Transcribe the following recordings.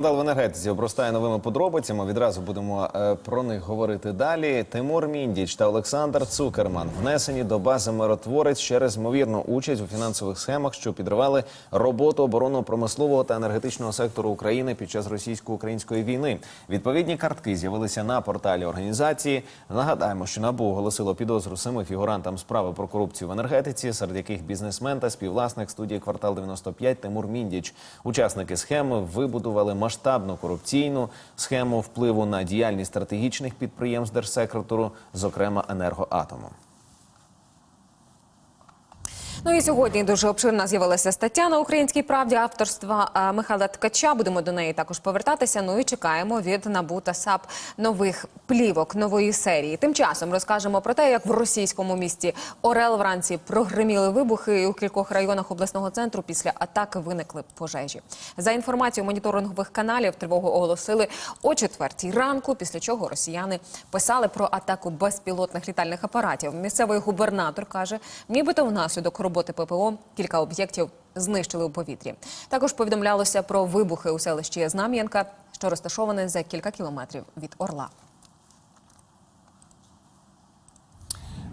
Скандал в енергетиці обростає новими подробицями. Відразу будемо е, про них говорити далі. Тимур Міндіч та Олександр Цукерман внесені до бази миротворець через ймовірну участь у фінансових схемах, що підривали роботу оборонно-промислового та енергетичного сектору України під час російсько-української війни. Відповідні картки з'явилися на порталі організації. Нагадаємо, що НАБУ оголосило підозру семи фігурантам справи про корупцію в енергетиці, серед яких бізнесмен та співвласник студії квартал 95 Тимур Міндіч. Учасники схеми вибудували масштабну корупційну схему впливу на діяльність стратегічних підприємств держсектору, зокрема енергоатому. Ну і сьогодні дуже обширна з'явилася стаття на українській правді авторства е, Михайла Ткача. Будемо до неї також повертатися. Ну і чекаємо від НАБУ та САП нових плівок нової серії. Тим часом розкажемо про те, як в російському місті Орел вранці прогреміли вибухи і у кількох районах обласного центру після атаки виникли пожежі. За інформацією моніторингових каналів, тривогу оголосили о четвертій ранку. Після чого росіяни писали про атаку безпілотних літальних апаратів. Місцевий губернатор каже, нібито внаслідок роботи ППО кілька об'єктів знищили у повітрі. Також повідомлялося про вибухи у селищі Знам'янка, що розташоване за кілька кілометрів від Орла.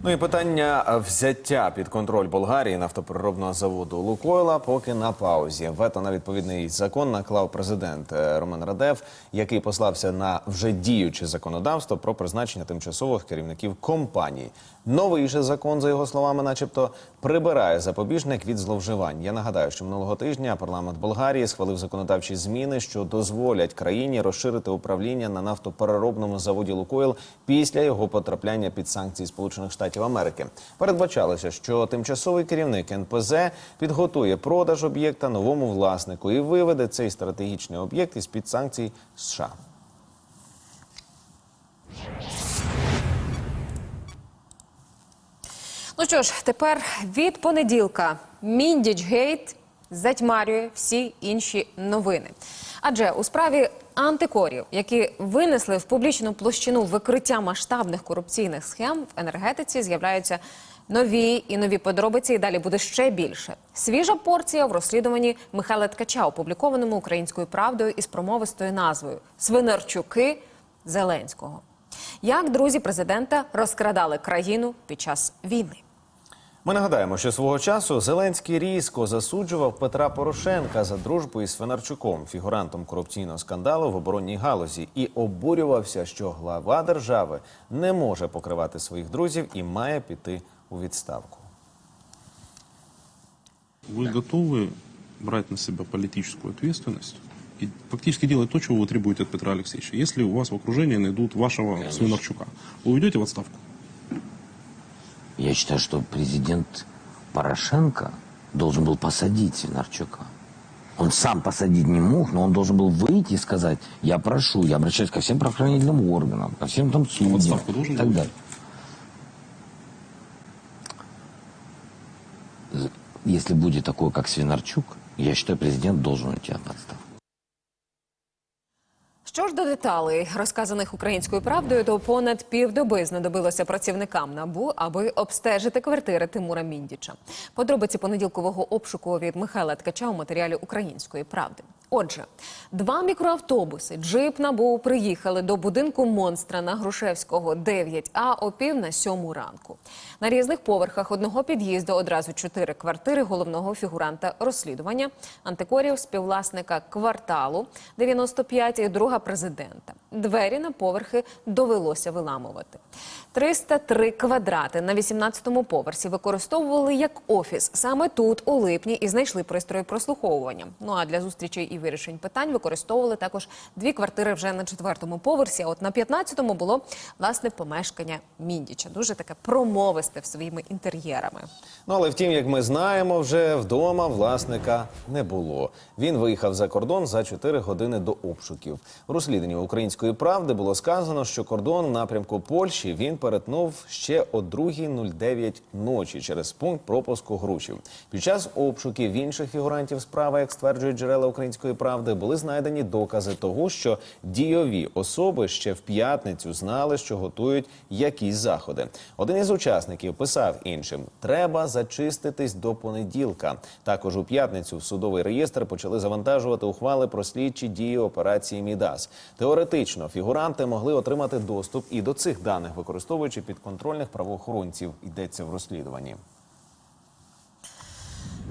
Ну і питання взяття під контроль Болгарії нафтопереробного заводу Лукойла поки на паузі. Вето на відповідний закон наклав президент е, Роман Радев, який послався на вже діюче законодавство про призначення тимчасових керівників компаній. Новий же закон, за його словами, начебто, прибирає запобіжник від зловживань. Я нагадаю, що минулого тижня парламент Болгарії схвалив законодавчі зміни, що дозволять країні розширити управління на нафтопереробному заводі Лукойл після його потрапляння під санкції Сполучених Штатів Америки. Передбачалося, що тимчасовий керівник НПЗ підготує продаж об'єкта новому власнику і виведе цей стратегічний об'єкт із під санкцій США. Ну що ж, тепер від понеділка Міндіч Гейт затьмарює всі інші новини. Адже у справі антикорів, які винесли в публічну площину викриття масштабних корупційних схем в енергетиці, з'являються нові і нові подробиці. І далі буде ще більше. Свіжа порція в розслідуванні Михайла Ткача, опублікованому українською правдою із промовистою назвою Свинарчуки Зеленського. Як друзі президента розкрадали країну під час війни? Ми нагадаємо, що свого часу Зеленський різко засуджував Петра Порошенка за дружбу із Свинарчуком, фігурантом корупційного скандалу в оборонній галузі, і обурювався, що глава держави не може покривати своїх друзів і має піти у відставку. Вы готовы брать на себя политическую ответственность и фактически делать то, чего вы требуете от Петра Алексеевича? Если у вас в окружении найдут вашего Свинарчука, вы уйдете в отставку? Я считаю, что президент Порошенко должен был посадить Свинарчука. Он сам посадить не мог, но он должен был выйти и сказать, я прошу, я обращаюсь ко всем правоохранительным органам, ко всем там судьям отставку должен и так далее. Если будет такой, как Свинарчук, я считаю, президент должен уйти от отставки. Що ж до деталей, розказаних українською правдою, то понад півдоби знадобилося працівникам набу, аби обстежити квартири Тимура Міндіча. Подробиці понеділкового обшуку від Михайла Ткача у матеріалі української правди. Отже, два мікроавтобуси, джип набу приїхали до будинку монстра на Грушевського 9А о пів на сьому ранку. На різних поверхах одного під'їзду одразу чотири квартири головного фігуранта розслідування, антикорів, співвласника кварталу 95 і друга президента. Двері на поверхи довелося виламувати. 303 квадрати на 18-му поверсі використовували як офіс. Саме тут, у липні, і знайшли пристрої прослуховування. Ну а для зустрічей і вирішень питань використовували також дві квартири вже на четвертому поверсі. А от на 15-му було власне помешкання Міндіча. Дуже таке промовисте в своїми інтер'єрами. Ну але втім, як ми знаємо, вже вдома власника не було. Він виїхав за кордон за 4 години до обшуків. У розслідуванні української правди було сказано, що кордон в напрямку Польщі він перетнув ще о 2.09 ночі через пункт пропуску Грушів. Під час обшуків інших фігурантів справи, як стверджують джерела української правди, були знайдені докази того, що дійові особи ще в п'ятницю знали, що готують якісь заходи. Один із учасників писав іншим: треба зачиститись до понеділка. Також у п'ятницю в судовий реєстр почали завантажувати ухвали про слідчі дії операції Мідас. Теоретично фігуранти могли отримати доступ і до цих даних, використовуючи підконтрольних правоохоронців. Йдеться в розслідуванні.